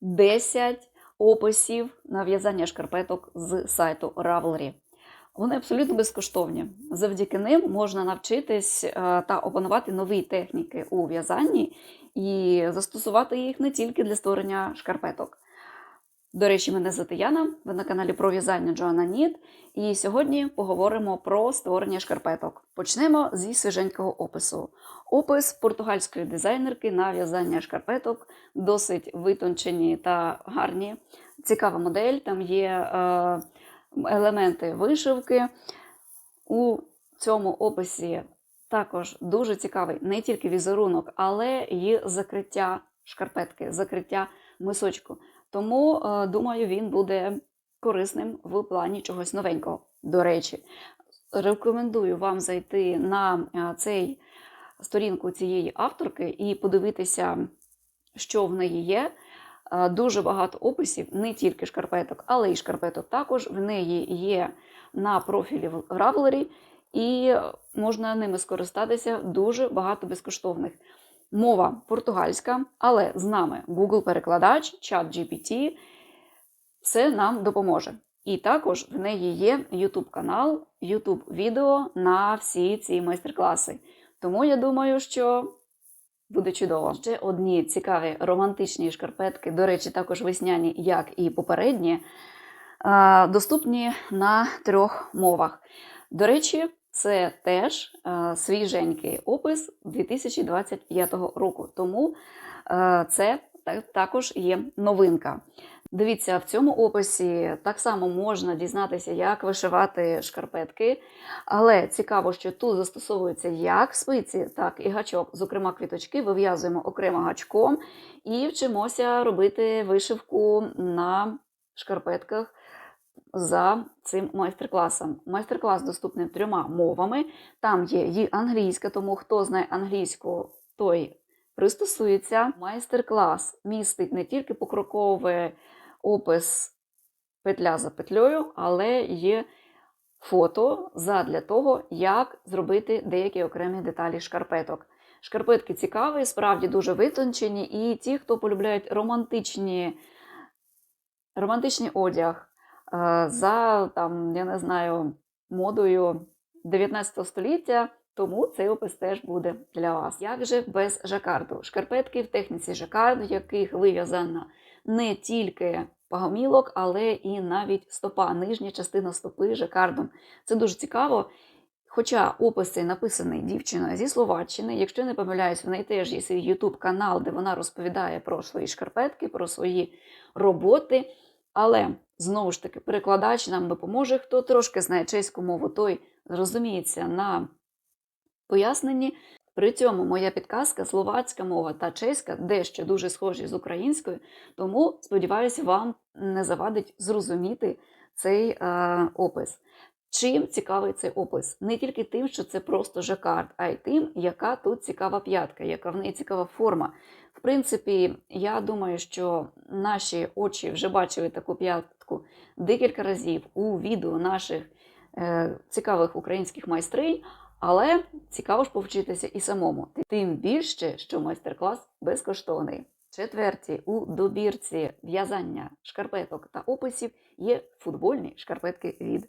10 описів на в'язання шкарпеток з сайту Ravelry. Вони абсолютно безкоштовні. Завдяки ним можна навчитись е, та опанувати нові техніки у в'язанні і застосувати їх не тільки для створення шкарпеток. До речі, мене звати Яна, ви на каналі про в'язання Джоанна Ніт. І сьогодні поговоримо про створення шкарпеток. Почнемо зі свіженького опису. Опис португальської дизайнерки на в'язання шкарпеток досить витончені та гарні. Цікава модель. Там є е, елементи вишивки. У цьому описі також дуже цікавий не тільки візерунок, але й закриття шкарпетки, закриття мисочку. Тому, е, думаю, він буде корисним в плані чогось новенького. До речі, рекомендую вам зайти на е, цей сторінку цієї авторки і подивитися, що в неї є. Е, Дуже багато описів, не тільки шкарпеток, але й шкарпеток також. В неї є на профілі в Ravelry, і можна ними скористатися дуже багато безкоштовних. Мова португальська, але з нами Google-перекладач, чат GPT, все нам допоможе. І також в неї є YouTube канал, YouTube відео на всі ці майстер-класи. Тому я думаю, що буде чудово. Ще одні цікаві романтичні шкарпетки, до речі, також весняні, як і попередні, доступні на трьох мовах. До речі, це теж е, свіженький опис 2025 року. Тому е, це також є новинка. Дивіться, в цьому описі так само можна дізнатися, як вишивати шкарпетки. Але цікаво, що тут застосовуються як спиці, так і гачок. Зокрема, квіточки вив'язуємо окремо гачком і вчимося робити вишивку на шкарпетках за цим майстер-класом. Майстер-клас доступний трьома мовами. Там є і англійська, тому хто знає англійську, той пристосується. Майстер-клас містить не тільки покроковий опис петля за петлею, але є фото задля того, як зробити деякі окремі деталі шкарпеток. Шкарпетки цікаві, справді дуже витончені, і ті, хто полюбляють романтичні, романтичний одяг за там, я не знаю, модою 19 століття, тому цей опис теж буде для вас. Як же без жакарду? Шкарпетки в техніці жакарду, яких вив'язана не тільки пагомілок, але і навіть стопа, нижня частина стопи жакардом. Це дуже цікаво. Хоча опис цей написаний дівчиною зі Словаччини, якщо не помиляюсь, в неї теж є свій YouTube канал, де вона розповідає про свої шкарпетки, про свої роботи. Але знову ж таки, перекладач нам допоможе. Хто трошки знає чеську мову, той зрозуміється на поясненні. При цьому моя підказка словацька мова та чеська дещо дуже схожі з українською, тому сподіваюся, вам не завадить зрозуміти цей е, опис. Чим цікавий цей опис? Не тільки тим, що це просто жакард, а й тим, яка тут цікава п'ятка, яка в неї цікава форма. В принципі, я думаю, що наші очі вже бачили таку п'ятку декілька разів у відео наших е, цікавих українських майстринь, але цікаво ж повчитися і самому. Тим більше, що майстер-клас безкоштовний. Четверті у добірці в'язання шкарпеток та описів є футбольні шкарпетки від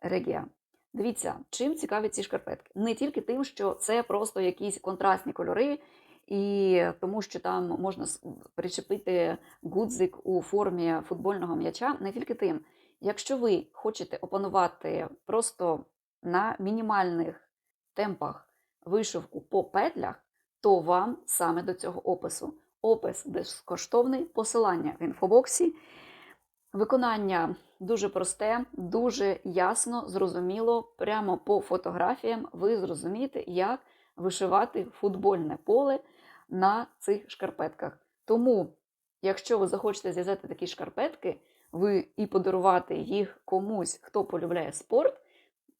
Регіа. Дивіться, чим цікаві ці шкарпетки. Не тільки тим, що це просто якісь контрастні кольори, і тому що там можна причепити гудзик у формі футбольного м'яча, не тільки тим. Якщо ви хочете опанувати просто на мінімальних темпах вишивку по петлях, то вам саме до цього опису. Опис безкоштовний, посилання в інфобоксі. Виконання дуже просте, дуже ясно, зрозуміло. Прямо по фотографіям ви зрозумієте, як вишивати футбольне поле на цих шкарпетках. Тому, якщо ви захочете зв'язати такі шкарпетки, ви і подарувати їх комусь, хто полюбляє спорт,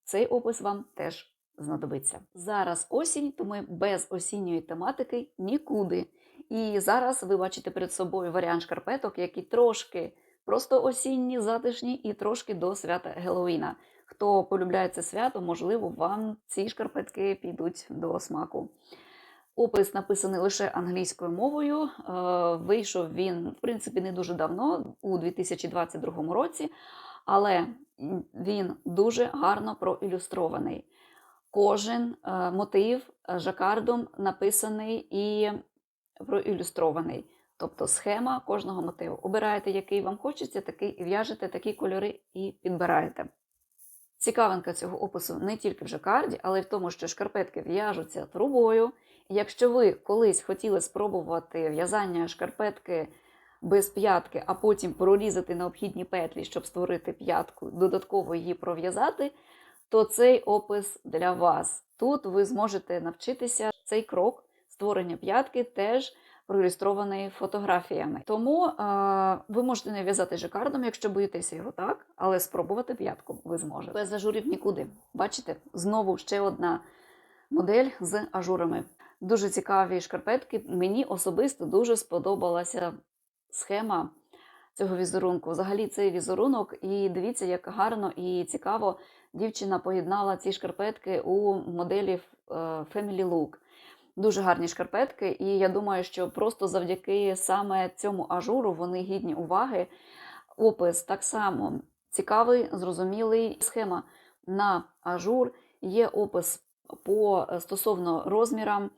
цей опис вам теж знадобиться. Зараз осінь, то ми без осінньої тематики нікуди. І зараз ви бачите перед собою варіант шкарпеток, які трошки просто осінні, затишні і трошки до свята Геловіна. Хто полюбляє це свято, можливо, вам ці шкарпетки підуть до смаку. Опис написаний лише англійською мовою. Е, Вийшов він, в принципі, не дуже давно, у 2022 році, але він дуже гарно проілюстрований. Кожен е, мотив е, жакардом написаний і проілюстрований. Тобто схема кожного мотиву. Обираєте, який вам хочеться, такий в'яжете такі кольори і підбираєте. Цікавинка цього опису не тільки в жакарді, але й в тому, що шкарпетки в'яжуться трубою. Якщо ви колись хотіли спробувати в'язання шкарпетки без п'ятки, а потім прорізати необхідні петлі, щоб створити п'ятку, додатково її пров'язати, то цей опис для вас. Тут ви зможете навчитися цей крок створення п'ятки теж проілюстрований фотографіями. Тому е, ви можете не в'язати жакардом, якщо боїтеся його так, але спробувати п'ятку ви зможете. Без ажурів нікуди. Бачите, знову ще одна модель з ажурами. Дуже цікаві шкарпетки. Мені особисто дуже сподобалася схема цього візерунку. Взагалі цей візерунок, і дивіться, як гарно і цікаво дівчина поєднала ці шкарпетки у моделі е, Family Look. Дуже гарні шкарпетки, і я думаю, що просто завдяки саме цьому ажуру вони гідні уваги. Опис так само цікавий, зрозумілий. Схема на ажур, є опис по е, стосовно розмірам,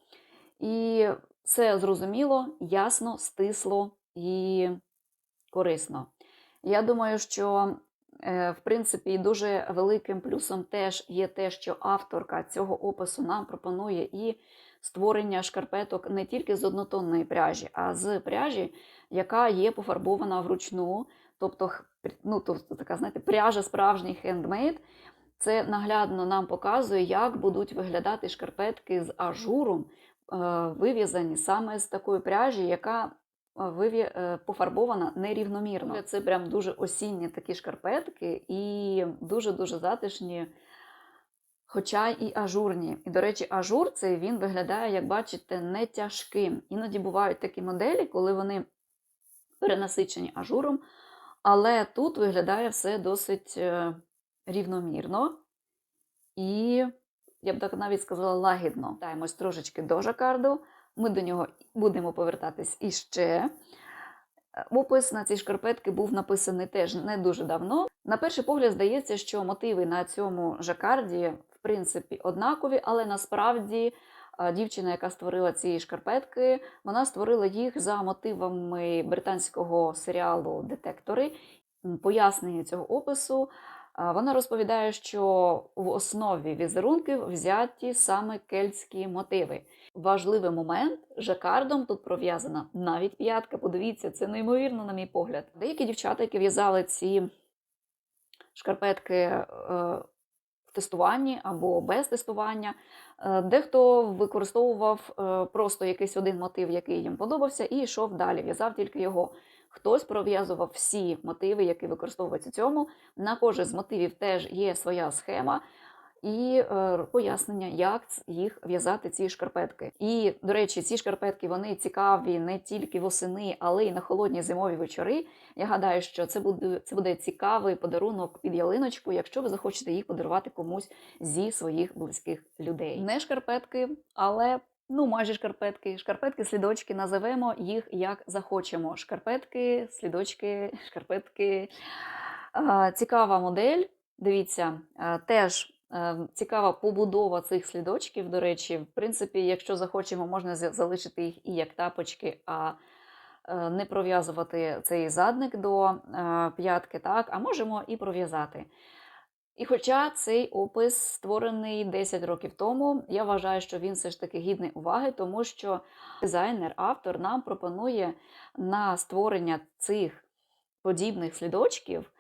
і все зрозуміло, ясно, стисло і корисно. Я думаю, що в принципі дуже великим плюсом теж є те, що авторка цього опису нам пропонує і створення шкарпеток не тільки з однотонної пряжі, а з пряжі, яка є пофарбована вручну. Тобто, ну, тобто така, знаєте, пряжа справжній хендмейд. Це наглядно нам показує, як будуть виглядати шкарпетки з ажуром, е, вив'язані саме з такої пряжі, яка е, е, пофарбована нерівномірно. Це прям дуже осінні такі шкарпетки і дуже-дуже затишні, хоча і ажурні. І, до речі, ажур цей він виглядає, як бачите, не тяжким. Іноді бувають такі моделі, коли вони перенасичені ажуром, але тут виглядає все досить е, рівномірно і, я б так навіть сказала, лагідно. Даємось трошечки до жакарду. Ми до нього будемо повертатись іще. Е, Опис на ці шкарпетки був написаний теж не дуже давно. На перший погляд здається, що мотиви на цьому жакарді, в принципі, однакові, але насправді е, дівчина, яка створила ці шкарпетки, вона створила їх за мотивами британського серіалу Детектори. Пояснення цього опису. е, Вона розповідає, що в основі візерунків взяті саме кельтські мотиви. Важливий момент жакардом тут пров'язана навіть п'ятка. Подивіться, це неймовірно, на мій погляд. Деякі дівчата, які в'язали ці шкарпетки е, в тестуванні або без тестування, е, дехто використовував е, просто якийсь один мотив, який їм подобався, і йшов далі, в'язав тільки його. Хтось пров'язував всі мотиви, які використовуються цьому. На кожен з мотивів теж є своя схема і е, пояснення, як їх в'язати ці шкарпетки. І, до речі, ці шкарпетки вони цікаві не тільки восени, але й на холодні зимові вечори. Я гадаю, що це буде, це буде цікавий подарунок під ялиночку, якщо ви захочете їх подарувати комусь зі своїх близьких людей. Не шкарпетки, але. Ну, майже шкарпетки, шкарпетки, слідочки, називемо їх як захочемо. Шкарпетки, слідочки, шкарпетки. Цікава модель. Дивіться, е, теж цікава побудова цих слідочків. До речі, в принципі, якщо захочемо, можна залишити їх і як тапочки, а е, не пров'язувати цей задник до е, п'ятки, так, а можемо і пров'язати. І хоча цей опис створений 10 років тому, я вважаю, що він все ж таки гідний уваги, тому що дизайнер, автор нам пропонує на створення цих подібних слідочків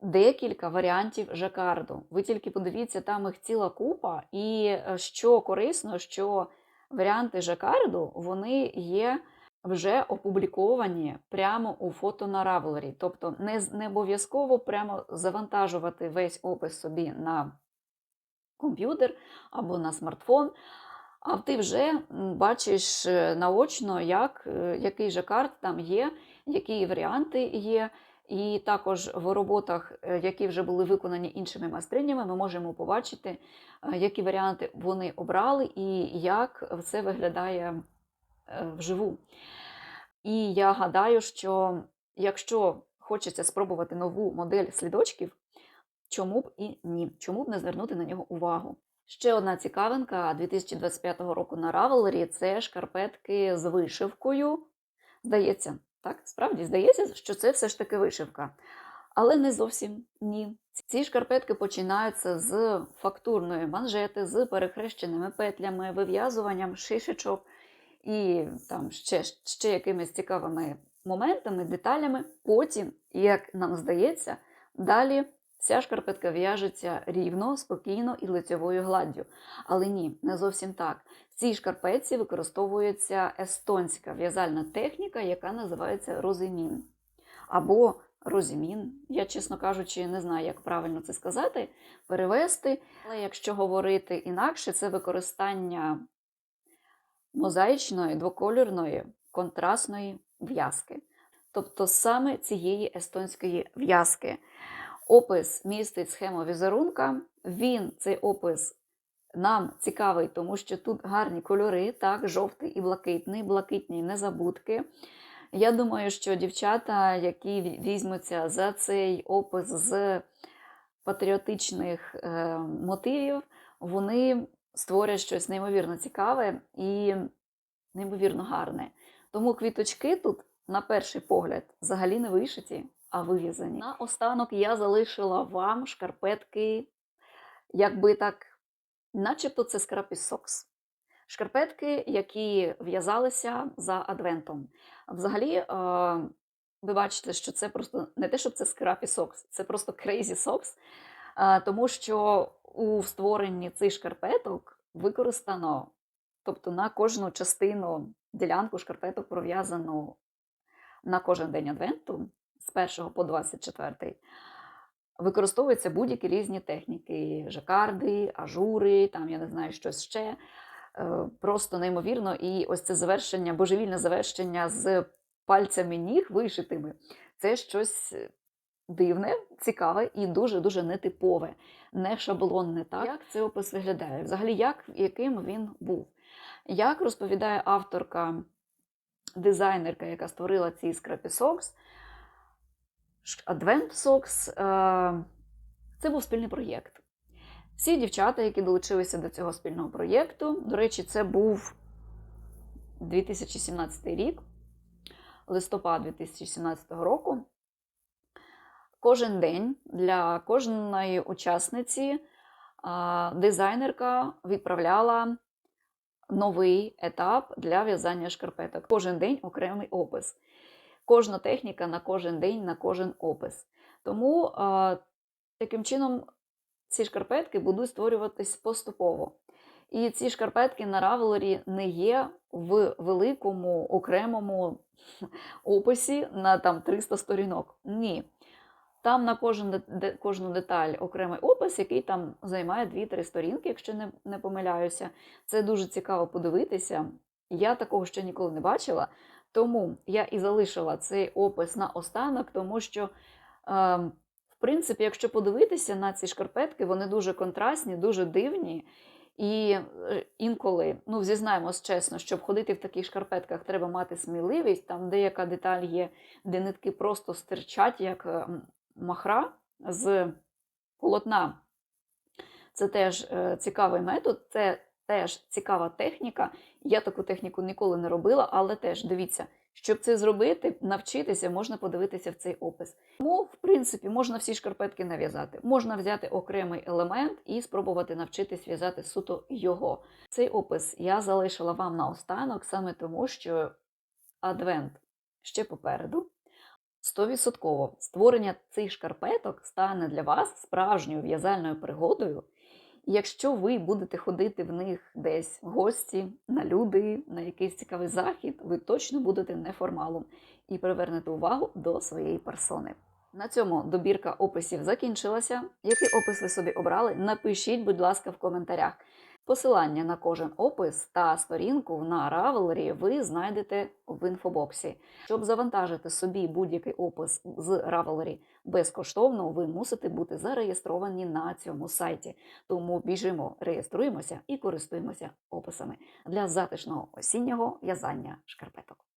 декілька варіантів жакарду. Ви тільки подивіться, там їх ціла купа, і е, що корисно, що варіанти жакарду вони є вже опубліковані прямо у фото на Ravelry. Тобто не, не обов'язково прямо завантажувати весь опис собі на комп'ютер або на смартфон. А ти вже бачиш е, наочно, як, е, який жакард там є, які варіанти є. І також в роботах, е, які вже були виконані іншими майстринями, ми можемо побачити, е, які варіанти вони обрали і як все виглядає е, вживу. І я гадаю, що якщо хочеться спробувати нову модель слідочків, чому б і ні, чому б не звернути на нього увагу. Ще одна цікавинка 2025 року на Ravelry – це шкарпетки з вишивкою. Здається, так, справді здається, що це все ж таки вишивка. Але не зовсім ні. Ці шкарпетки починаються з фактурної манжети, з перехрещеними петлями, вив'язуванням шишечок і там ще, ще якимись цікавими моментами, деталями. Потім, як нам здається, далі Ця шкарпетка в'яжеться рівно, спокійно і лицьовою гладдю. Але ні, не зовсім так. В цій шкарпетці використовується естонська в'язальна техніка, яка називається розимін. Або розімін. Я, чесно кажучи, не знаю, як правильно це сказати, перевести. Але якщо говорити інакше, це використання мозаїчної, двокольорної, контрастної в'язки. Тобто саме цієї естонської в'язки. Опис містить схему візерунка. Він, цей опис, нам цікавий, тому що тут гарні кольори, так, жовтий і блакитний, блакитні незабудки. Я думаю, що дівчата, які візьмуться за цей опис з патріотичних е, мотивів, вони створять щось неймовірно цікаве і неймовірно гарне. Тому квіточки тут, на перший погляд, взагалі не вишиті а вив'язані. На останок я залишила вам шкарпетки, якби так, начебто це скрапіс сокс. Шкарпетки, які в'язалися за адвентом. Взагалі, ви бачите, що це просто не те, щоб це скрапі сокс, це просто socks, е, тому що у створенні цих шкарпеток використано, тобто на кожну частину ділянку шкарпеток пров'язану на кожен день адвенту з 1 по 24 використовуються будь-які різні техніки: жакарди, ажури, там я не знаю, щось ще. Е, просто неймовірно, і ось це завершення, божевільне завершення з пальцями ніг вишитими. Це щось дивне, цікаве і дуже-дуже нетипове, не шаблонне. Так? Як цей опис виглядає? Взагалі, як, яким він був? Як розповідає авторка, дизайнерка, яка створила ці Socks, Advent Socks е, це був спільний проєкт. Всі дівчата, які долучилися до цього спільного проєкту, до речі, це був 2017 рік, листопад 2017 року. Кожен день для кожної учасниці дизайнерка відправляла новий етап для в'язання шкарпеток. Кожен день окремий опис кожна техніка на кожен день, на кожен опис. Тому таким чином ці шкарпетки будуть створюватись поступово. І ці шкарпетки на равелері не є в великому окремому описі на там 300 сторінок. Ні. Там на кожен, де, кожну деталь окремий опис, який там займає 2-3 сторінки, якщо не, не помиляюся. Це дуже цікаво подивитися. Я такого ще ніколи не бачила. Тому я і залишила цей опис на останок, тому що, е, в принципі, якщо подивитися на ці шкарпетки, вони дуже контрастні, дуже дивні. І е, інколи, ну, зізнаємось чесно, щоб ходити в таких шкарпетках, треба мати сміливість. Там деяка деталь є, де нитки просто стирчать, як е, махра з полотна. Це теж е, цікавий метод. Це теж цікава техніка. Я таку техніку ніколи не робила, але теж дивіться, щоб це зробити, навчитися, можна подивитися в цей опис. Тому, в принципі, можна всі шкарпетки нав'язати. Можна взяти окремий елемент і спробувати навчитись в'язати суто його. Цей опис я залишила вам на останок, саме тому, що адвент ще попереду. 100% створення цих шкарпеток стане для вас справжньою в'язальною пригодою. Якщо ви будете ходити в них десь в гості, на люди, на якийсь цікавий захід, ви точно будете неформалом і привернете увагу до своєї персони. На цьому добірка описів закінчилася. Який опис ви собі обрали? Напишіть, будь ласка, в коментарях. Посилання на кожен опис та сторінку на Ravelry ви знайдете в інфобоксі. Щоб завантажити собі будь-який опис з Ravelry безкоштовно, ви мусите бути зареєстровані на цьому сайті. Тому біжимо, реєструємося і користуємося описами для затишного осіннього в'язання шкарпеток.